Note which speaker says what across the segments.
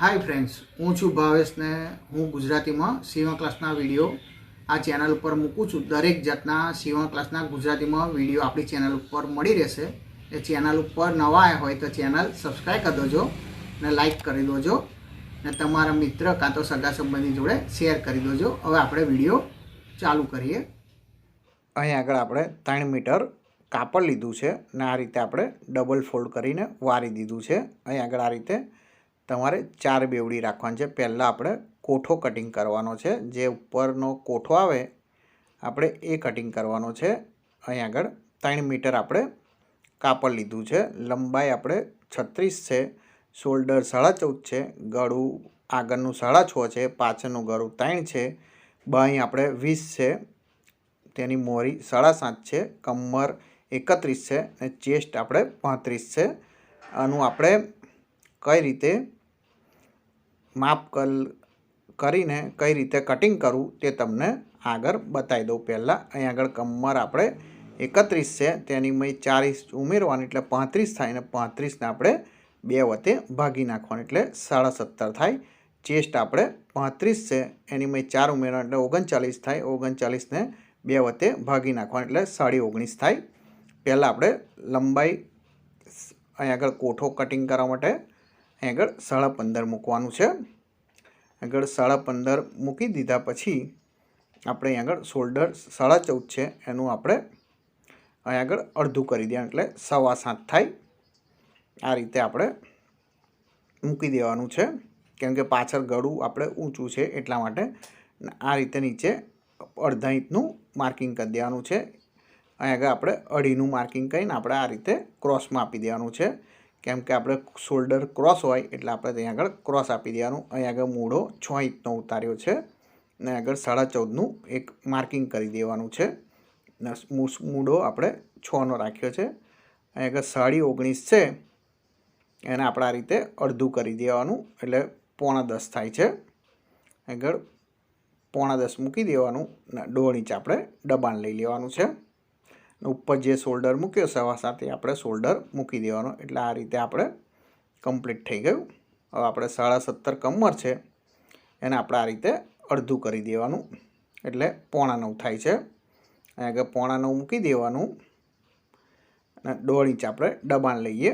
Speaker 1: Hi friends હું છું ભાવેશને હું ગુજરાતીમાં સીવણ ક્લાસના વીડિયો આ ચેનલ ઉપર મૂકું છું. દરેક જાતના સીવણ ક્લાસના ગુજરાતીમાં વીડિયો આપણી ચેનલ ઉપર મળી રહેશે. એ ચેનલ ઉપર નવા આવ્યા હોય તો ચેનલ સબસ્ક્રાઈબ કરી દેજો ને લાઈક કરી દેજો ને તમારા મિત્ર કાં તો સગા સંબંધી જોડે શેર કરી દેજો. હવે આપણે વીડિયો ચાલુ કરીએ. અહીં આગળ આપણે ત્રણ મીટર કાપડ લીધું છે ને આ રીતે આપણે ડબલ ફોલ્ડ કરીને વારી દીધું છે. અહીં આગળ આ રીતે તમારે ચાર બેવડી રાખવાની છે. પહેલાં આપણે કોઠો કટિંગ કરવાનો છે. જે ઉપરનો કોઠો આવે, આપણે એ કટિંગ કરવાનો છે. અહીં આગળ ત્રણ મીટર આપણે કાપડ લીધું છે. લંબાઈ આપણે છત્રીસ છે. શોલ્ડર સાડા ચૌદ છે. ગળું આગળનું સાડા છ છે. પાછળનું ગળું ત્રણ છે. બાંય આપણે વીસ છે. તેની મોરી સાડા સાત છે. કમર એકત્રીસ છે. અને ચેસ્ટ આપણે પાંત્રીસ છે. આનું આપણે કઈ રીતે માપ કલ કરીને કઈ રીતે કટિંગ કરવું તે તમને આગળ બતાવી દઉં. પહેલાં અહીં આગળ કમર આપણે એકત્રીસ છે, તેની મેં ચાલીસ ઉમેરવાની, એટલે પાંત્રીસ થાય અને પાંત્રીસને આપણે બે વતે ભાગી નાખવાનું, એટલે સાડા સત્તર થાય. ચેસ્ટ આપણે પાંત્રીસ છે, એની મેં ચાર ઉમેરવા એટલે ઓગણચાલીસ થાય. ઓગણચાલીસને બે વતે ભાગી નાખવાનું, એટલે સાડી ઓગણીસ થાય. પહેલાં આપણે લંબાઈ અહીં આગળ કોઠો કટિંગ કરવા માટે આગળ સાડા પંદર મૂકવાનું છે. આગળ સાડા પંદર મૂકી દીધા પછી આપણે અહીં આગળ શોલ્ડર સાડા ચૌદ છે, એનું આપણે અહીં આગળ અડધું કરી દઈએ એટલે સવા સાત થાય. આ રીતે આપણે મૂકી દેવાનું છે. કેમ કે પાછળ ગળું આપણે ઊંચું છે એટલા માટે આ રીતે નીચે અડધા ઇંચનું માર્કિંગ કરી દેવાનું છે. અહીં આગળ આપણે અઢીનું માર્કિંગ કરીને આપણે આ રીતે ક્રોસમાં આપી દેવાનું છે. કેમ કે આપણે શોલ્ડર ક્રોસ હોય એટલે આપણે ત્યાં આગળ ક્રોસ આપી દેવાનું. અહીં આગળ મૂળો છ ઇંચનો ઉતાર્યો છે ને આગળ સાડા ચૌદનું એક માર્કિંગ કરી દેવાનું છે. ને મૂળો આપણે છનો રાખ્યો છે. અહીં આગળ સાડી ઓગણીસ છે એને આપણે આ રીતે અડધું કરી દેવાનું એટલે પોણા દસ થાય છે. આગળ પોણા દસ મૂકી દેવાનું ને દોઢ ઇંચ આપણે દબાણ લઈ લેવાનું છે. ઉપર જે શોલ્ડર મૂક્યો સવા સાથે આપણે શોલ્ડર મૂકી દેવાનો. એટલે આ રીતે આપણે કમ્પ્લીટ થઈ ગયું. હવે આપણે સાડા સત્તર કમર છે, એને આપણે આ રીતે અડધું કરી દેવાનું. એટલે પોણા નવ થાય છે. અહીંયા આગળ પોણા નવ મૂકી દેવાનું. અને દોઢ આપણે દબાણ લઈએ.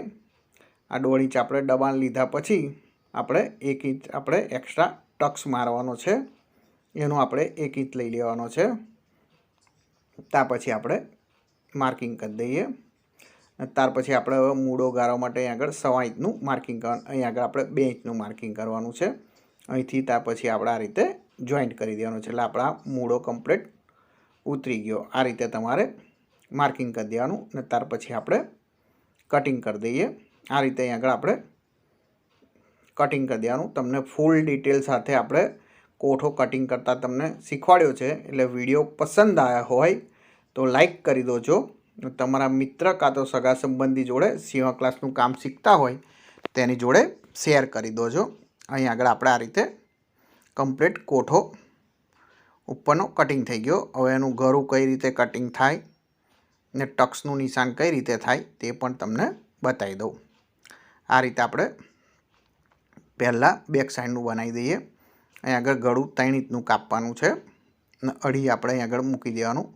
Speaker 1: આ દોઢ ઇંચ આપણે દબાણ લીધા પછી આપણે એક ઇંચ આપણે એક્સ્ટ્રા ટક્સ મારવાનો છે. એનું આપણે એક ઇંચ લઈ લેવાનો છે. ત્યાં પછી આપણે માર્કિંગ કરી દઈએ. ત્યાર પછી આપણે મૂળો ગાળવા માટે અહીં આગળ સવા ઇંચનું માર્કિંગ કરવાનું અહીં આગળ આપણે બે ઇંચનું માર્કિંગ કરવાનું છે. અહીંથી ત્યાર પછી આપણે આ રીતે જોઈન્ટ કરી દેવાનું છે. એટલે આપણા મૂળો કમ્પ્લીટ ઉતરી ગયો. આ રીતે તમારે માર્કિંગ કરી દેવાનું અને ત્યાર પછી આપણે કટિંગ કરી દઈએ. આ રીતે અહીં આગળ આપણે કટિંગ કરી દેવાનું. તમને ફૂલ ડિટેલ સાથે આપણે કોઠો કટિંગ કરતાં તમને શીખવાડ્યો છે. એટલે વીડિયો પસંદ આવ્યા હોય તો લાઈક કરી દોજો. તમારા મિત્ર કાં તો સગા સંબંધી જોડે સીવા ક્લાસનું કામ શીખતા હોય, તેની જોડે શેર કરી દોજો. અહીં આગળ આપણે આ રીતે કમ્પ્લીટ કોઠો ઉપરનો કટિંગ થઈ ગયો. હવે એનું ઘરું કઈ રીતે કટિંગ થાય ને ટક્સનું નિશાન કઈ રીતે થાય તે પણ તમને બતાવી દઉં. આ રીતે આપણે પહેલાં બેક સાઈડનું બનાવી દઈએ. અહીં આગળ ગળું ત્રણ કાપવાનું છે. અને અઢી આપણે અહીં આગળ મૂકી દેવાનું.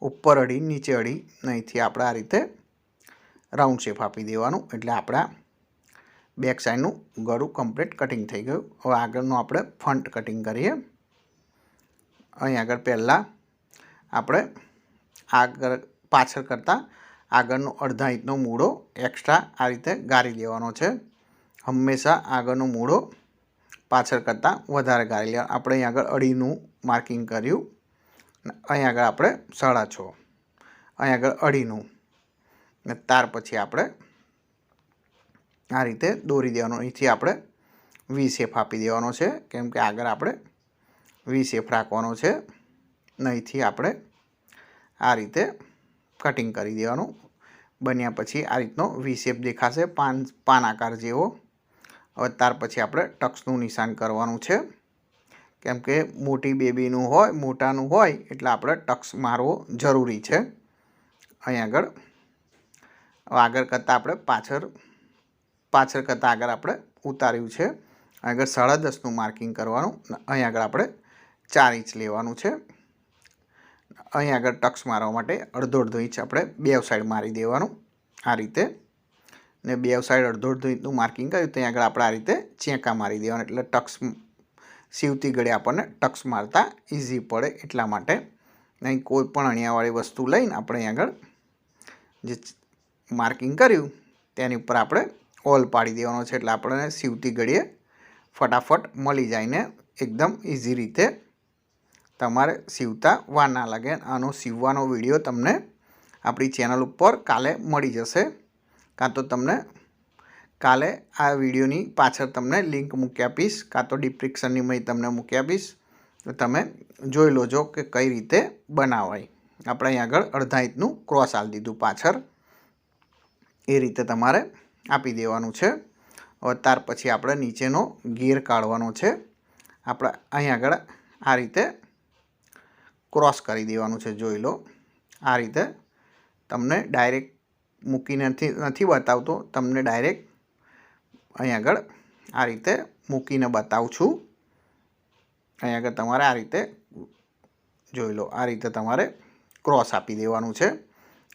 Speaker 1: ઉપર અડી, નીચે અડી, નહીંથી આપણે આ રીતે રાઉન્ડ શેપ આપી દેવાનું. એટલે આપણા બેક સાઈડનું ગળું કમ્પ્લીટ કટિંગ થઈ ગયું. હવે આગળનું આપણે ફ્રન્ટ કટિંગ કરીએ. અહીં આગળ પહેલાં આપણે આગળ, પાછળ કરતાં આગળનો અડધા ઇંચનો મૂળો એક્સ્ટ્રા આ રીતે ગાળી દેવાનો છે. હંમેશા આગળનો મૂળો પાછળ કરતાં વધારે ગાળી લેવાનો. આપણે અહીં આગળ અડીનું માર્કિંગ કર્યું. અહીં આગળ આપણે સાડા છ. અહીં આગળ અઢીનું. ને ત્યાર પછી આપણે આ રીતે દોરી દેવાનું. અહીંથી આપણે વી શેફ આપી દેવાનો છે. કેમ કે આગળ આપણે વી શેફ રાખવાનો છે. ને અહીંથી આપણે આ રીતે કટિંગ કરી દેવાનું. બન્યા પછી આ રીતનો વી શેપ દેખાશે. પાન પાન આકાર જેવો. હવે ત્યાર પછી આપણે ટક્સનું નિશાન કરવાનું છે. કેમ કે મોટી બેબીનું હોય, મોટાનું હોય, એટલે આપણે ટક્સ મારવો જરૂરી છે. અહીં આગળ આગળ કરતાં આપણે પાછળ પાછળ કરતાં આગળ આપણે ઉતાર્યું છે. આગળ સાડા દસનું માર્કિંગ કરવાનું, અહીં આગળ આપણે ચાર ઇંચ લેવાનું છે. અહીં આગળ ટક્સ મારવા માટે અડધો અડધો ઇંચ આપણે બે સાઈડ મારી દેવાનું, આ રીતે. ને બે સાઈડ અડધો અડધો ઇંચનું માર્કિંગ કર્યું ત્યાં આગળ આપણે આ રીતે ચેંકા મારી દેવાનું, એટલે ટક્સ સીવતી ગળે આપણને ટક્સ મારતા ઇઝી પડે એટલા માટે. નહીં કોઈ પણ અણિયાવાળી વસ્તુ લઈને આપણે અહીં આગળ જે માર્કિંગ કર્યું, તેની ઉપર આપણે ઓલ પાડી દેવાનો છે. એટલે આપણને સીવતી ઘડીએ ફટાફટ મળી જાય ને એકદમ ઇઝી રીતે તમારે સીવતા વાર ના લાગે. આનો સીવવાનો વીડિયો તમને આપણી ચેનલ ઉપર કાલે મળી જશે. કાં તો તમને કાલે આ વિડીયોની પાછળ તમને લિંક મૂકી આપીશ, કાં તો ડિપ્રિક્શનની મેં તમને મૂકી આપીશ. તો તમે જોઈ લોજો કે કઈ રીતે બનાવાય. આપણે અહીં આગળ અડધા ઇંચનું ક્રોસ આલી દીધું પાછળ. એ રીતે તમારે આપી દેવાનું છે. હવે ત્યાર પછી આપણે નીચેનો ગેર કાઢવાનો છે. આપણે અહીં આગળ આ રીતે ક્રોસ કરી દેવાનું છે, જોઈ લો. આ રીતે તમને ડાયરેક્ટ મૂકીને નથી નથી બતાવતો, તમને ડાયરેક્ટ અહીં આગળ આ રીતે મૂકીને બતાવું છું. અહીં આગળ તમારે આ રીતે જોઈ લો, આ રીતે તમારે ક્રોસ આપી દેવાનું છે.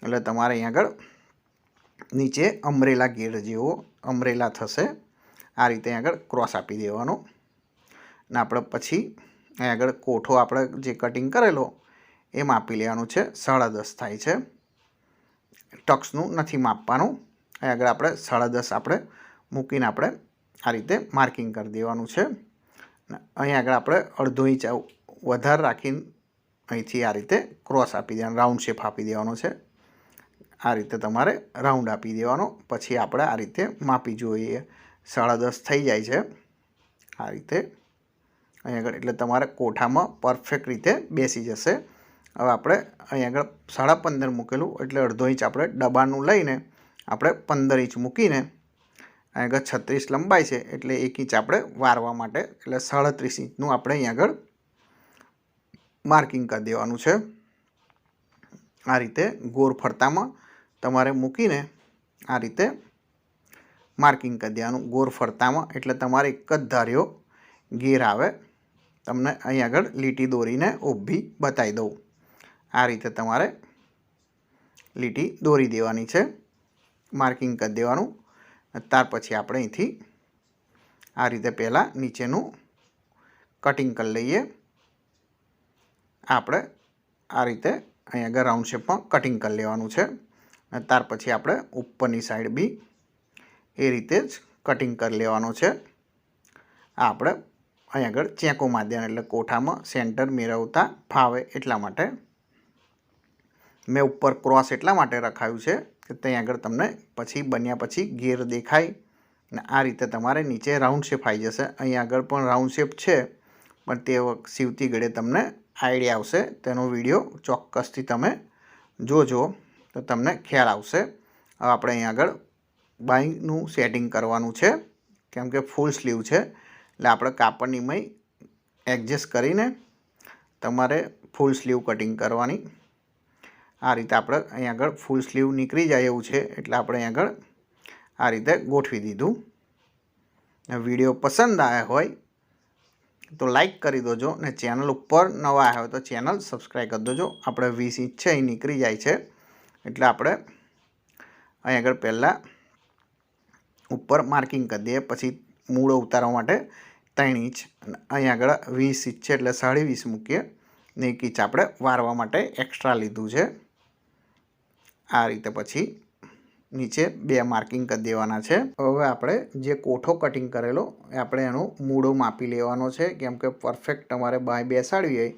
Speaker 1: એટલે તમારે અહીં આગળ નીચે અમરેલા ગેર જેવો અમરેલા થશે. આ રીતે અહીં આગળ ક્રોસ આપી દેવાનો. ને આપણે પછી અહીં આગળ કોઠો આપણે જે કટિંગ કરેલો, એ માપી લેવાનું છે. સાડા દસ થાય છે. ટક્સનું નથી માપવાનું. અહીં આગળ આપણે સાડા દસ આપણે મૂકીને આપણે આ રીતે માર્કિંગ કરી દેવાનું છે. અહીં આગળ આપણે અડધો ઇંચ વધારે રાખીને અહીંથી આ રીતે ક્રોસ આપી દેવાનો રાઉન્ડ શેપ આપી દેવાનો છે. આ રીતે તમારે રાઉન્ડ આપી દેવાનો, પછી આપણે આ રીતે માપી જોઈએ. સાડા દસ થઈ જાય છે. આ રીતે. અહીં આગળ એટલે તમારે કોઠામાં પરફેક્ટ રીતે બેસી જશે. હવે આપણે અહીં આગળ સાડા પંદર મૂકેલું, એટલે અડધો ઇંચ આપણે ડબ્બાનું લઈને આપણે પંદર ઇંચ મૂકીને અહીં આગળ છત્રીસ લંબાઈ છે એટલે એક ઇંચ આપણે વારવા માટે, એટલે સાડત્રીસ ઇંચનું આપણે અહીં આગળ માર્કિંગ કરી દેવાનું છે. આ રીતે ગોળ ફરતામાં તમારે મૂકીને આ રીતે માર્કિંગ કરી દેવાનું. ગોળ ફરતામાં એટલે તમારે એક જ ધાર્યો ગેર આવે. તમને અહીં આગળ લીટી દોરીને ઊભી બતાવી દઉં. આ રીતે તમારે લીટી દોરી દેવાની છે. માર્કિંગ કરી દેવાનું. ત્યાર પછી આપણે અહીંથી આ રીતે પહેલાં નીચેનું કટિંગ કરી લઈએ. આપણે આ રીતે અહીં આગળ રાઉન્ડ શેપમાં કટિંગ કરી લેવાનું છે. અને ત્યાર પછી આપણે ઉપરની સાઈડ બી એ રીતે જ કટિંગ કરી લેવાનું છે. આપણે અહીં આગળ ચેકો માધ્યમ એટલે કોઠામાં સેન્ટર મેળવતા ફાવે એટલા માટે. મેં ઉપર ક્રોસ એટલા માટે રખાયું છે. કે ત્યાં આગળ તમને પછી બન્યા પછી ગેર દેખાય ને આ રીતે તમારે નીચે રાઉન્ડ શેપ આવી જશે. અહીં આગળ પણ રાઉન્ડ શેપ છે, પણ તે સીવતી ઘડે તમને આઈડિયા આવશે. તેનો વીડિયો ચોક્કસથી તમે જોજો, તો તમને ખ્યાલ આવશે. હવે આપણે અહીં આગળ બાઈકનું સેટિંગ કરવાનું છે, કેમ કે ફૂલ સ્લીવ છે. એટલે આપણે કાપડની મય એડજસ્ટ કરીને તમારે ફૂલ સ્લીવ કટિંગ કરવાની આ રીતે આપણે અહીં આગળ ફૂલ સ્લીવ નીકળી જાય એવું છે. એટલે આપણે અહીં આગળ આ રીતે ગોઠવી દીધું. વીડિયો પસંદ આવ્યા હોય તો લાઈક કરી દોજો ને ચેનલ ઉપર નવા આવ્યા હોય તો ચેનલ સબસ્ક્રાઈબ કરી દોજો. આપણે વીસ ઇંચ છે એ નીકળી જાય છે. એટલે આપણે અહીં આગળ પહેલાં ઉપર માર્કિંગ કરી દઈએ, પછી મૂળો ઉતારવા માટે ત્રણ ઇંચ. અહીં આગળ વીસ ઇંચ છે, એટલે સાડી વીસ મૂકીએ ને એક ઇંચ આપણે વારવા માટે એક્સ્ટ્રા લીધું છે. આ રીતે પછી નીચે બે માર્કિંગ કરી દેવાના છે. હવે આપણે જે કોઠો કટિંગ કરેલો આપણે એનો મૂળો માપી લેવાનો છે. કેમ કે પરફેક્ટ તમારે બાય બેસાડવી હોય,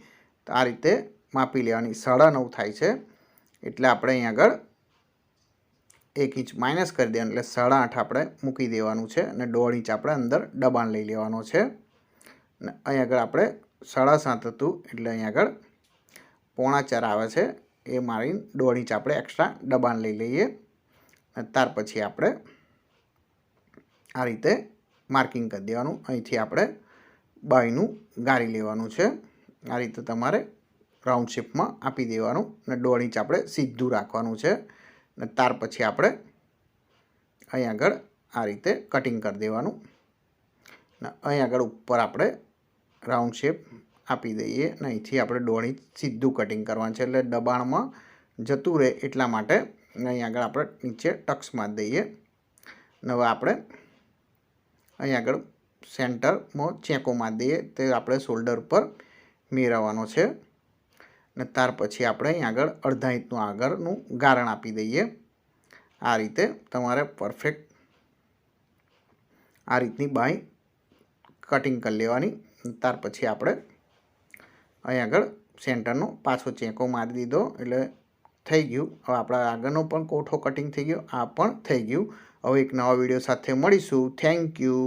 Speaker 1: તો આ રીતે માપી લેવાની. સાડા નવ થાય છે. એટલે આપણે અહીં આગળ એક ઇંચ માઇનસ કરી દેવાનું. એટલે સાડા આઠ આપણે મૂકી દેવાનું છે અને દોઢ ઇંચ આપણે અંદર દબાણ લઈ લેવાનો છે. અને અહીં આગળ આપણે સાડા સાત હતું, એટલે અહીં આગળ પોણા ચાર આવે છે. એ મારીને દોઢ ઇંચ આપણે એક્સ્ટ્રા દબાણ લઈ લઈએ. અને ત્યાર પછી આપણે આ રીતે માર્કિંગ કરી દેવાનું. અહીંથી આપણે બાયનું ગાળી લેવાનું છે. આ રીતે તમારે રાઉન્ડ શેપમાં આપી દેવાનું. અને દોઢ ઇંચ આપણે સીધું રાખવાનું છે. અને ત્યાર પછી આપણે અહીં આગળ આ રીતે કટિંગ કરી દેવાનું. અને અહીં આગળ ઉપર આપણે રાઉન્ડ શેપ આપી દઈએ ને અહીંથી આપણે ડોળી સીધું કટિંગ કરવાનું છે. એટલે દબાણમાં જતું રહે એટલા માટે અહીં આગળ આપણે નીચે ટક્સ મારી દઈએ. ને હવે આપણે અહીં આગળ સેન્ટરમાં ચેકો દઈએ તે આપણે શોલ્ડર પર મેળવવાનો છે. ને ત્યાર પછી આપણે અહીં આગળ અડધા ઇંચનું આગળનું ગારણ આપી દઈએ. આ રીતે તમારે પરફેક્ટ આ રીતની બાય કટિંગ કરી લેવાની. ત્યાર પછી આપણે અહીં આગળ સેન્ટરનો પાછો ચેકો મારી દીધો એટલે થઈ ગયું. હવે આપણા આગળનો પણ કોઠો કટિંગ થઈ ગયો, આ પણ થઈ ગયું. હવે એક નવા વીડિયો સાથે મળીશું. Thank you